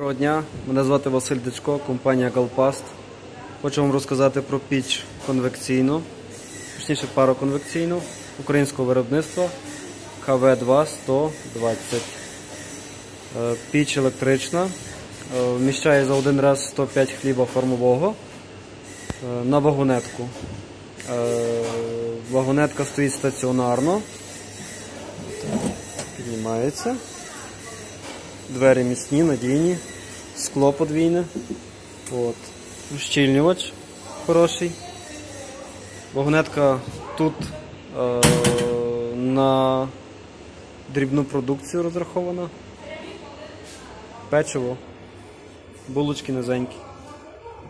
Доброго дня, мене звати Василь Дичко, компанія Галпаст. Хочу вам розказати про піч конвекційну, точніше пароконвекційну українського виробництва КВ2 120. Е, Піч електрична, е, вміщає за один раз 105 хліба формового е, на вагонетку. Вагонетка стоїть стаціонарно, піднімається. Двері міцні, надійні, скло подвійне. От. Ущільнювач хороший. Вагонетка тут е, на дрібну продукцію розрахована. Печиво, булочки низенькі.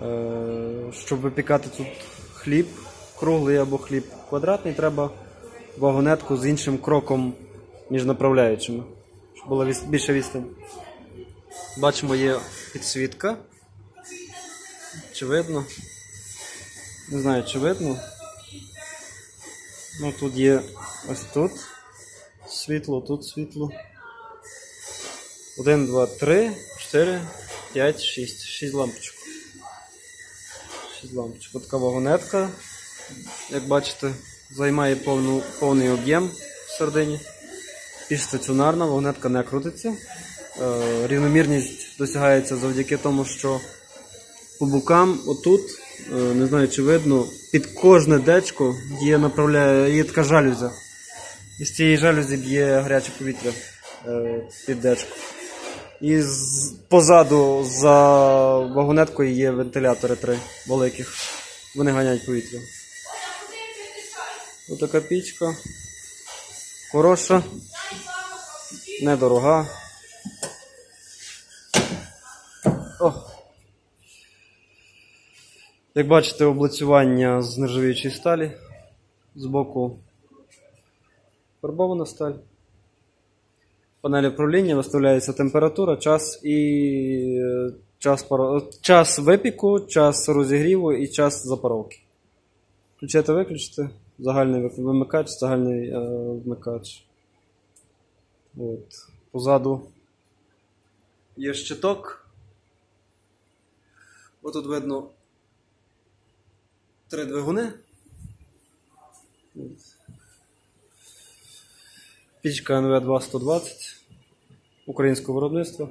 Е, щоб випікати тут хліб, круглий або хліб квадратний, треба вагонетку з іншим кроком між направляючими щоб була більша відстань. Бачимо, є підсвітка. Чи видно? Не знаю, чи видно. Ну, тут є ось тут світло, тут світло. 1, 2, 3, 4, 5, 6. 6 лампочок. 6 лампочок. Ось така вагонетка. Як бачите, займає повну, повний об'єм всередині. Піч стаціонарна, вагонетка не крутиться. Е, Рівномірність досягається завдяки тому, що по бокам, отут, е, не знаю чи видно, під кожне дечко є, є така жалюзя. І з цієї жалюзі б'є гаряче повітря е, під дечко. І позаду за вагонеткою є вентилятори три великих. Вони ганяють повітря. Ось така пічка. Хороша недорога. О. Як бачите, облицювання з нержавіючої сталі. Збоку фарбована сталь. Панель управління виставляється температура, час і е, час, паро- час випіку, час розігріву і час запаровки. Включити, виключити. Загальний вимикач, загальний е, вмикач. От. Позаду є щиток. Ось тут видно три двигуни. Пічка НВ 2120 українського виробництва.